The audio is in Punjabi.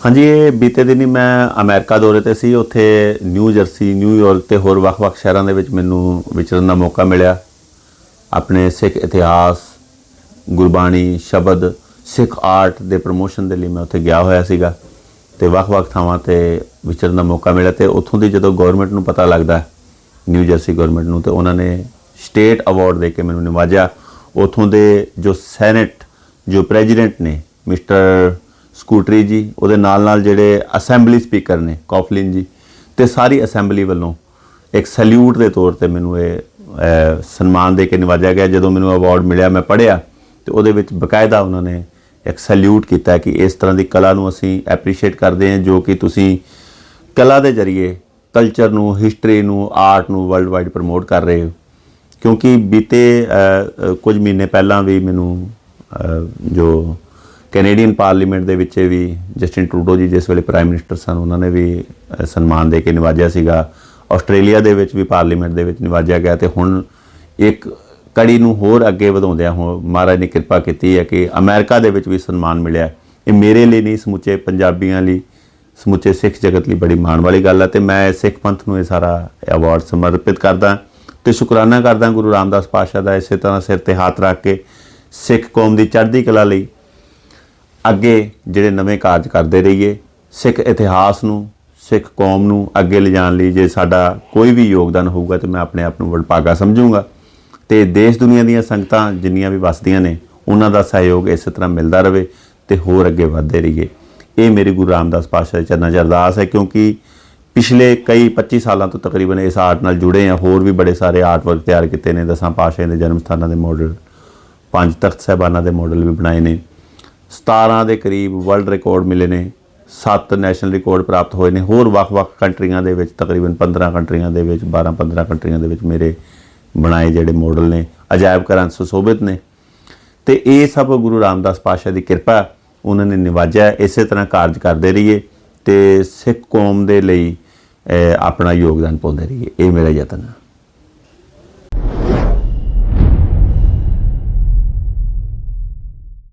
ਹਾਂਜੀ, ਇਹ ਬੀਤੇ ਦਿਨੀ ਮੈਂ ਅਮਰੀਕਾ ਦੌਰੇ ਤੇ ਸੀ, ਉੱਥੇ ਨਿਊ ਜਰਸੀ ਨਿਊਯਾਰਕ ਤੇ ਹੋਰ ਵੱਖ-ਵੱਖ ਸ਼ਹਿਰਾਂ ਦੇ ਵਿੱਚ ਮੈਨੂੰ ਵਿਚਰਨ ਦਾ ਮੌਕਾ ਮਿਲਿਆ। ਆਪਣੇ ਸਿੱਖ ਇਤਿਹਾਸ, ਗੁਰਬਾਣੀ, ਸ਼ਬਦ, ਸਿੱਖ ਆਰਟ ਦੇ ਪ੍ਰੋਮੋਸ਼ਨ ਦੇ ਲਈ ਮੈਂ ਉੱਥੇ ਗਿਆ ਹੋਇਆ ਸੀਗਾ ਤੇ ਵੱਖ-ਵੱਖ ਥਾਵਾਂ ਤੇ ਵਿਚਰਨ ਦਾ ਮੌਕਾ ਮਿਲਿਆ ਤੇ ਉੱਥੋਂ ਦੀ ਜਦੋਂ ਗਵਰਨਮੈਂਟ ਨੂੰ ਪਤਾ ਲੱਗਦਾ, ਨਿਊ ਜਰਸੀ ਗਵਰਨਮੈਂਟ ਨੂੰ, ਤੇ ਉਹਨਾਂ ਨੇ ਸਟੇਟ ਅਵਾਰਡ ਦੇ ਕੇ ਮੈਨੂੰ ਨਿਵਾਜਿਆ। ਉੱਥੋਂ ਦੇ ਜੋ ਸੈਨੇਟ, ਜੋ ਪ੍ਰੈਜ਼ੀਡੈਂਟ ਨੇ, ਮਿਸਟਰ ਸਕੂਟਰੀ ਜੀ, ਉਹਦੇ ਨਾਲ ਨਾਲ ਜਿਹੜੇ ਅਸੈਂਬਲੀ ਸਪੀਕਰ ਨੇ, ਕੌਫਲਿਨ ਜੀ, ਤੇ ਸਾਰੀ ਅਸੈਂਬਲੀ ਵੱਲੋਂ ਇੱਕ ਸੈਲੂਟ ਦੇ ਤੌਰ ਤੇ ਮੈਨੂੰ ਇਹ ਸਨਮਾਨ ਦੇ ਕੇ ਨਿਵਾਜਿਆ ਗਿਆ। ਜਦੋਂ ਮੈਨੂੰ ਅਵਾਰਡ ਮਿਲਿਆ, ਮੈਂ ਪੜ੍ਹਿਆ, ਤੇ ਉਹਦੇ ਵਿੱਚ ਬਕਾਇਦਾ ਉਹਨਾਂ ਨੇ ਇੱਕ ਸੈਲੂਟ ਕੀਤਾ ਕਿ ਇਸ ਤਰ੍ਹਾਂ ਦੀ ਕਲਾ ਨੂੰ ਅਸੀਂ ਐਪਰੀਸ਼ੀਏਟ ਕਰਦੇ ਹਾਂ, ਜੋ ਕਿ ਤੁਸੀਂ ਕਲਾ ਦੇ ਜ਼ਰੀਏ ਕਲਚਰ ਨੂੰ ਹਿਸਟਰੀ ਨੂੰ ਆਰਟ ਨੂੰ ਵਰਲਡ ਵਾਈਡ ਪ੍ਰਮੋਟ ਕਰ ਰਹੇ ਹੋ। ਕਿਉਂਕਿ ਬੀਤੇ ਕੁਝ ਮਹੀਨੇ ਪਹਿਲਾਂ ਵੀ ਮੈਨੂੰ ਜੋ ਕੈਨੇਡੀਅਨ ਪਾਰਲੀਮੈਂਟ ਦੇ ਵਿੱਚ ਵੀ ਜਸਟਿਨ ਟਰੂਡੋ ਜੀ ਜਿਸ ਵੇਲੇ ਪ੍ਰਾਈਮ ਮਿਨਿਸਟਰ ਸਨ, ਉਹਨਾਂ ਨੇ ਵੀ ਸਨਮਾਨ ਦੇ ਕੇ ਨਿਵਾਜਿਆ ਸੀਗਾ। ਆਸਟ੍ਰੇਲੀਆ ਦੇ ਵਿੱਚ ਵੀ ਪਾਰਲੀਮੈਂਟ ਦੇ ਵਿੱਚ ਨਿਵਾਜਿਆ ਗਿਆ ਤੇ ਹੁਣ ਇੱਕ ਕੜੀ ਨੂੰ ਹੋਰ ਅੱਗੇ ਵਧਾਉਂਦਿਆਂ ਹੋ ਮਹਾਰਾਜ ਨੇ ਕਿਰਪਾ ਕੀਤੀ ਹੈ ਕਿ ਅਮਰੀਕਾ ਦੇ ਵਿੱਚ ਵੀ ਸਨਮਾਨ ਮਿਲਿਆ ਇਹ ਮੇਰੇ ਲਈ ਨਹੀਂ, ਸਮੁੱਚੇ ਪੰਜਾਬੀਆਂ ਲਈ, ਸਮੁੱਚੇ ਸਿੱਖ ਜਗਤ ਲਈ ਬੜੀ ਮਾਣ ਵਾਲੀ ਗੱਲ ਹੈ ਤੇ ਮੈਂ ਸਿੱਖ ਪੰਥ ਨੂੰ ਇਹ ਸਾਰਾ ਅਵਾਰਡ ਸਮਰਪਿਤ ਕਰਦਾ ਤੇ ਸ਼ੁਕਰਾਨਾ ਕਰਦਾ ਗੁਰੂ ਰਾਮਦਾਸ ਪਾਤਸ਼ਾਹ ਦਾ ਇਸੇ ਤਰ੍ਹਾਂ ਸਿਰ ਤੇ ਹੱਥ ਰੱਖ ਕੇ ਸਿੱਖ ਕੌਮ ਦੀ ਚੜ੍ਹਦੀ ਕਲਾ ਲਈ। ਅੱਗੇ ਜਿਹੜੇ ਨਵੇਂ ਕਾਰਜ ਕਰਦੇ ਰਹੀਏ, ਸਿੱਖ ਇਤਿਹਾਸ ਨੂੰ, ਸਿੱਖ ਕੌਮ ਨੂੰ ਅੱਗੇ ਲਿਜਾਣ ਲਈ ਜੇ ਸਾਡਾ ਕੋਈ ਵੀ ਯੋਗਦਾਨ ਹੋਊਗਾ ਤੇ ਮੈਂ ਆਪਣੇ ਆਪ ਨੂੰ ਵਡਭਾਗਾ ਸਮਝੂੰਗਾ। ਤੇ ਦੇਸ਼ ਦੁਨੀਆ ਦੀਆਂ ਸੰਗਤਾਂ ਜਿੰਨੀਆਂ ਵੀ ਵਸਦੀਆਂ ਨੇ, ਉਹਨਾਂ ਦਾ ਸਹਿਯੋਗ ਇਸੇ ਤਰ੍ਹਾਂ ਮਿਲਦਾ ਰਹੇ ਤੇ ਹੋਰ ਅੱਗੇ ਵਧਦੇ ਰਹੀਏ। ਇਹ ਮੇਰੇ ਗੁਰੂ ਰਾਮਦਾਸ ਪਾਤਸ਼ਾਹ ਦੇ ਚਰਨਾਂ 'ਚ ਅਰਦਾਸ ਹੈ ਕਿਉਂਕਿ ਪਿਛਲੇ ਕਈ 25 ਸਾਲਾਂ ਤੋਂ ਤਕਰੀਬਨ ਇਸ ਆਰਟ ਨਾਲ ਜੁੜੇ ਆ ਹੋਰ ਵੀ ਬੜੇ ਸਾਰੇ ਆਰਟ ਵਰਕ ਤਿਆਰ ਕੀਤੇ ਨੇ। ਦਸਾਂ ਪਾਤਸ਼ਾਹਾਂ ਦੇ ਜਨਮ ਸਥਾਨਾਂ ਦੇ ਮਾਡਲ ਪੰਜ ਤਖਤ ਸਾਹਿਬਾਨਾਂ ਦੇ ਮਾਡਲ ਵੀ ਬਣਾਏ ਨੇ। 17 ਦੇ ਕਰੀਬ ਵਰਲਡ ਰਿਕਾਰਡ ਮਿਲੇ ਨੇ 7 ਨੈਸ਼ਨਲ ਰਿਕਾਰਡ ਪ੍ਰਾਪਤ ਹੋਏ ਨੇ, ਹੋਰ ਵੱਖ-ਵੱਖ ਕੰਟਰੀਆਂ ਦੇ ਵਿੱਚ, ਤਕਰੀਬਨ 15 ਕੰਟਰੀਆਂ ਦੇ ਵਿੱਚ 12-15 ਕੰਟਰੀਆਂ ਦੇ ਵਿੱਚ ਮੇਰੇ ਬਣਾਏ ਜਿਹੜੇ ਮਾਡਲ ਨੇ, ਅਜਾਇਬ ਘਰਾਂ ਸੁਸ਼ੋਭਿਤ ਨੇ। ਤੇ ਇਹ ਸਭ ਗੁਰੂ ਰਾਮਦਾਸ ਪਾਤਸ਼ਾਹ ਦੀ ਕਿਰਪਾ ਉਹਨਾਂ ਨੇ ਨਿਵਾਜਿਆ, ਇਸੇ ਤਰ੍ਹਾਂ ਕਾਰਜ ਕਰਦੇ ਰਹੀਏ ਤੇ ਸਿੱਖ ਕੌਮ ਦੇ ਲਈ ਆਪਣਾ ਯੋਗਦਾਨ ਪਾਉਂਦੇ ਰਹੀਏ। ਇਹ ਮੇਰਾ ਯਤਨ ਹੈ।